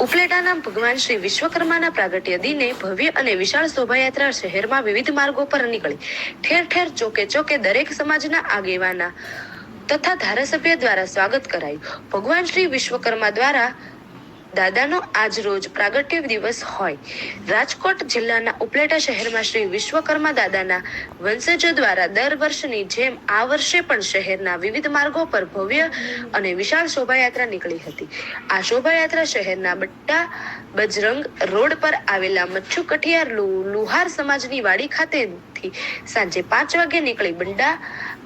ઉપલેટાના ભગવાન શ્રી વિશ્વકર્માના પ્રાગટ્ય દિને ભવ્ય અને વિશાળ શોભાયાત્રા શહેરમાં વિવિધ માર્ગો પર નીકળી. ઠેર ઠેર ચોકે ચોકે દરેક સમાજના આગેવાના તથા ધારાસભ્ય દ્વારા સ્વાગત કરાયું. ભગવાન શ્રી વિશ્વકર્મા દ્વારા દાદાનો આજ રોજ પ્રાગટ્ય દિવસ હોય. રાજકોટ જિલ્લાના ઉપલેટા શહેરમાં શ્રી વિશ્વકર્મા દાદાના વંશજો દ્વારા દર વર્ષની જેમ આ વર્ષે પણ શહેરના વિવિધ માર્ગો પર ભવ્ય અને વિશાળ શોભાયાત્રા નીકળી હતી. આ શોભાયાત્રા શહેરના બટ્ટા બજરંગ રોડ પર આવેલા મચ્છુ કઠિયાર લુહાર સમાજની વાડી ખાતેથી સાંજે પાંચ વાગે નીકળી બંડા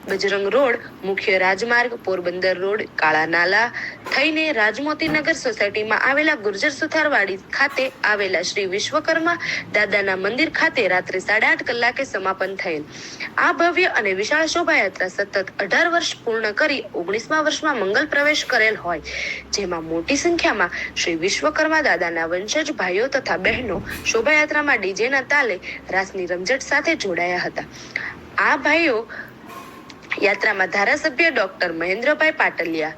બજરંગ રોડ, મુખ્ય રાજમાર્ગ, પોરબંદર રોડ, કાળા નાલા થઈને રાજમોતીનગર સોસાયટીમાં આવેલા ગુર્જર સુથારવાડી ખાતે આવેલા શ્રી વિશ્વકર્મા દાદાના મંદિર ખાતે રાત્રે સાડા આઠ કલાકે સમાપન થયેલ. આ ભવ્ય અને વિશાળ શોભાયાત્રા સતત અઢાર વર્ષ પૂર્ણ કરી ઓગણીસમા વર્ષમાં મંગલ પ્રવેશ કરેલ હોય, જેમાં મોટી સંખ્યામાં શ્રી વિશ્વકર્મા દાદાના વંશજ ભાઈઓ તથા બહેનો શોભાયાત્રામાં ડીજેના તાલે રાસની રમઝટ સાથે જોડાયા હતા. આ ભાઈઓ યાત્રામાં ધારાસભ્ય ડોક્ટર મહેન્દ્રભાઈ પાટલિયા,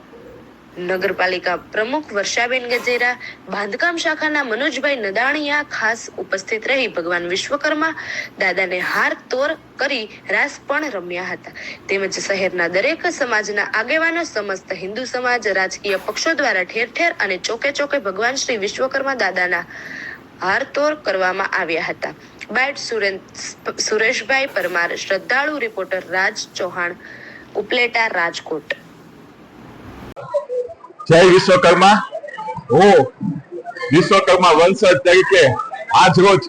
નગરપાલિકા પ્રમુખ વર્ષાબેન ગજેરા, બાંધકામ શાખાના મનોજભાઈ નદાણીયા ખાસ ઉપસ્થિત રહી ભગવાન વિશ્વકર્મા દાદાને હાર તોર કરી રાસ પણ રમ્યા હતા. તેમજ શહેરના દરેક સમાજના આગેવાનો સમસ્ત હિન્દુ સમાજ રાજકીય પક્ષો દ્વારા ઠેર ઠેર અને ચોકે ચોકે ભગવાન શ્રી વિશ્વકર્મા દાદાના હારતોર કરવામાં આવ્યા હતા. બાઇટ સુરેશભાઈ પરમાર, શ્રદ્ધાળુ રિપોર્ટર રાજ ચૌહાણ, ઉપલેટા રાજકોટ. જય વિશ્વકર્મા. હું વિશ્વકર્મા વંશજ તરીકે આજ રોજ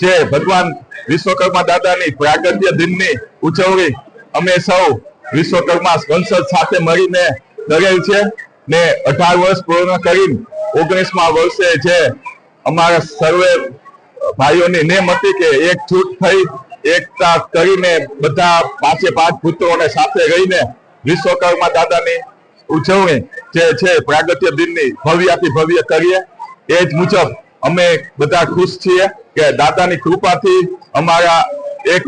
જે ભગવાન વિશ્વકર્મા દાદાની પ્રાગત્ય દિનની ઉજવણી અમે સૌ વિશ્વકર્મા વંશજ સાથે મળીને કરેલ છે ને અઢાર વર્ષ પૂર્ણ કરી ઓગણીસમા વર્ષે જે અમારા સર્વે ભાઈઓની નેમ હતી કે એકજૂટ થઈ એકતા કરીને બધા પાંચે પાંચ પુત્રોને સાથે રહીને વિશ્વકર્મા દાદાની ઉજવણી જે છે પ્રાગત્ય દિનની ભવ્યાથી ભવ્ય કરીએ. એ જ મુજબ અમે બધા ખુશ છીએ કે દાદાની કૃપાથી અમારા એક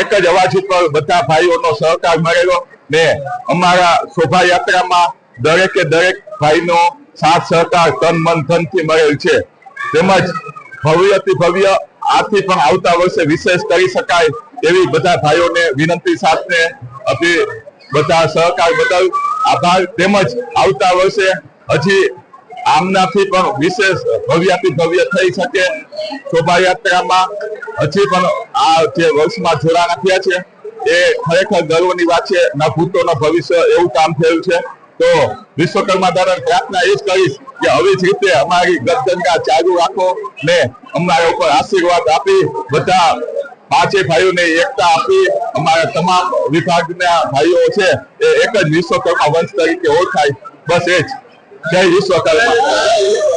એક જ અવાજ ઉપર બધા ભાઈઓનો સહકાર મળેલો ને અમારા શોભાયાત્રામાં દરેકે દરેક ભાઈનો સાથ સહકાર તન મન ધનથી મળેલ છે. તેમજ ભવ્યથી ભવ્ય આથી પણ આવતા વર્ષે વિશેષ કરી શકાય એવી બધા ભાઈઓને વિનંતી સાથે અભી બધા સહકાર બદલ આભાર. તેમજ આવતા વર્ષે હજી આમનાથી પણ વિશેષ ભવ્યાથી ભવ્ય થઈ શકે શોભાયાત્રામાં. હજી પણ આ જે વર્ષમાં જોડાણ થયા છે, એ ખરેખર ગર્વની વાત છે. ના ભૂતો ભવિષ્ય એવું કામ થયું છે. તો વિશ્વકર્મા દ્વારા પ્રાર્થના એ જ કરીશ કે આવી જ રીતે અમારી ગદગંગા ચાલુ રાખો ને અમારા ઉપર આશીર્વાદ આપી બધા પાંચે ભાઈઓને એકતા આપી અમારા તમામ વિભાગના ભાઈઓ છે એ એક જ વિશ્વકર્મા વંશ તરીકે ઓળખાય. બસ એ જ. જય વિશ્વકર્મા.